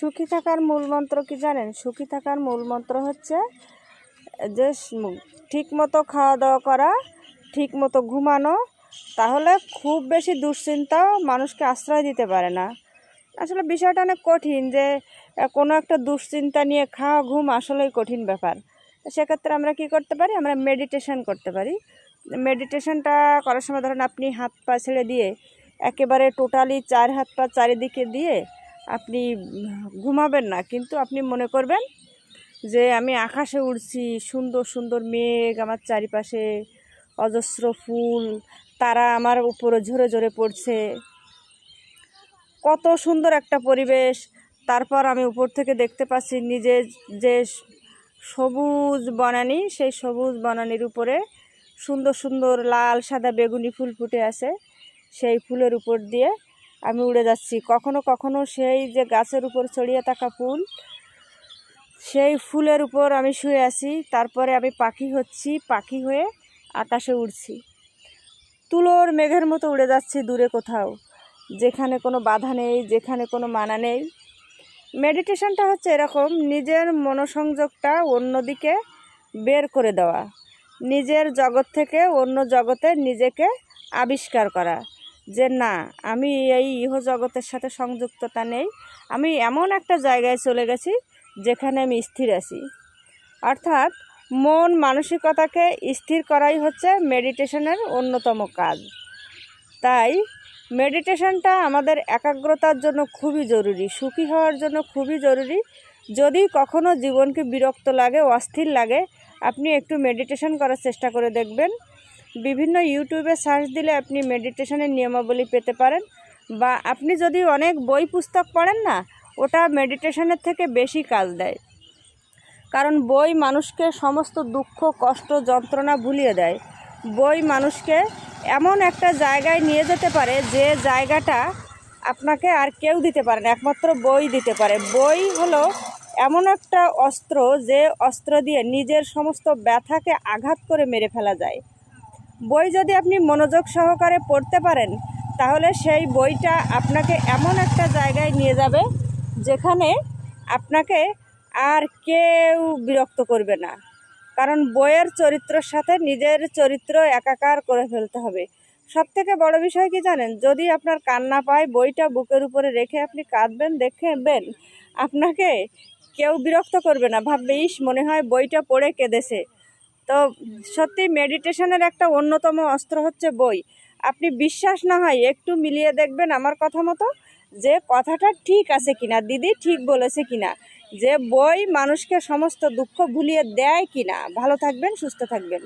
সুখী থাকার মূল মন্ত্র কি জানেন? সুখী থাকার মূল মন্ত্র হচ্ছে যে ঠিক মতো খাওয়া দাওয়া করা ঠিক মতো ঘুমানো, তাহলে খুব বেশি দুশ্চিন্তাও মানুষকে আশ্রয় দিতে পারে না। আসলে বিষয়টা অনেক কঠিন যে কোনো একটা দুশ্চিন্তা নিয়ে খাওয়া, ঘুম আসলেই কঠিন ব্যাপার। সেক্ষেত্রে আমরা কি করতে পারি? আমরা মেডিটেশন করতে পারি। মেডিটেশনটা করার সময় ধরুন আপনি হাত পা ছেড়ে দিয়ে একেবারে টোটালি চার হাত পা চারিদিকে দিয়ে আপনি ঘুমাবেন না, কিন্তু আপনি মনে করবেন যে আমি আকাশে উড়ছি, সুন্দর সুন্দর মেঘ, আমার চারিপাশে অজস্র ফুল, তারা আমার উপরে ঝরে ঝরে পড়ছে। কত সুন্দর একটা পরিবেশ। তারপর আমি উপর থেকে দেখতে পাচ্ছি নিজে যে সবুজ বনানি, সেই সবুজ বনানির উপরে সুন্দর সুন্দর লাল, সাদা বেগুনি ফুল ফুটে আছে। সেই ফুলের উপর দিয়ে আমি উড়ে যাচ্ছি। কখনো কখনো সেই যে গাছের উপর ছড়িয়ে থাকা ফুল, সেই ফুলের উপর আমি শুয়ে আছি। তারপরে আমি পাখি হচ্ছি, পাখি হয়ে আকাশে উড়ছি। তুলোর মেঘের মতো উড়ে যাচ্ছি দূরে কোথাও, যেখানে কোনো বাধা নেই, যেখানে কোনো মানা নেই। মেডিটেশনটা হচ্ছে এরকম, নিজের মনোসংযোগটা অন্যদিকে বের করে দেওয়া। নিজের জগৎ থেকে অন্য জগতে নিজেকে আবিষ্কার করা। যে না, আমি এই ইহ জগতের সাথে সংযুক্ততা নেই। আমি এমন একটা জায়গায় চলে গেছি যেখানে আমি স্থির আছি। অর্থাৎ মন মানসিকতাকে স্থির করাই হচ্ছে মেডিটেশনের অন্যতম কাজ। তাই মেডিটেশনটা আমাদের একাগ্রতার জন্য খুবই জরুরি, সুখী হওয়ার জন্য খুবই জরুরি। যদি কখনো জীবনকে বিরক্ত লাগে, অস্থির লাগে, আপনি একটু মেডিটেশন করার চেষ্টা করে দেখবেন। বিভিন্ন ইউটিউবে সার্চ দিলে আপনি মেডিটেশনের নিয়মাবলী পেতে পারেন বা আপনি যদি অনেক বই পুস্তক পড়েন না, ওটা মেডিটেশনের থেকে বেশি কাজ দেয়। কারণ বই মানুষকে সমস্ত দুঃখ, কষ্ট, যন্ত্রণা ভুলিয়ে দেয়। বই মানুষকে এমন একটা জায়গায় নিয়ে যেতে পারে যে জায়গাটা আপনাকে আর কেউ দিতে পারে না, একমাত্র বই দিতে পারে। বই হলো এমন একটা অস্ত্র যে অস্ত্র দিয়ে নিজের সমস্ত ব্যথাকে আঘাত করে মেরে ফেলা যায়। বই যদি আপনি মনোযোগ সহকারে পড়তে পারেন, তাহলে সেই বইটা আপনাকে এমন একটা জায়গায় নিয়ে যাবে, যেখানে আপনাকে আর কেউ বিরক্ত করবে না। কারণ বইয়ের চরিত্রের সাথে নিজের চরিত্র একাকার করে ফেলতে হবে। সব থেকে বড় বিষয় কি জানেন? যদি আপনার কান্না পায়, বইটা বুকের উপরে রেখে আপনি কাঁদবেন, দেখবেন আপনাকে কেউ বিরক্ত করবে না। ভাববে, ইস, মনে হয় বইটা পড়ে কেঁদেছে। তো সত্যি মেডিটেশনের একটা অন্যতম অস্ত্র হচ্ছে বই। আপনি বিশ্বাস না হয় একটু মিলিয়ে দেখবেন আমার কথা মতো যে কথাটা ঠিক আছে কিনা, দিদি ঠিক বলেছে কিনা, যে বই মানুষকে সমস্ত দুঃখ ভুলিয়ে দেয় কিনা। ভালো থাকবেন, সুস্থ থাকবেন।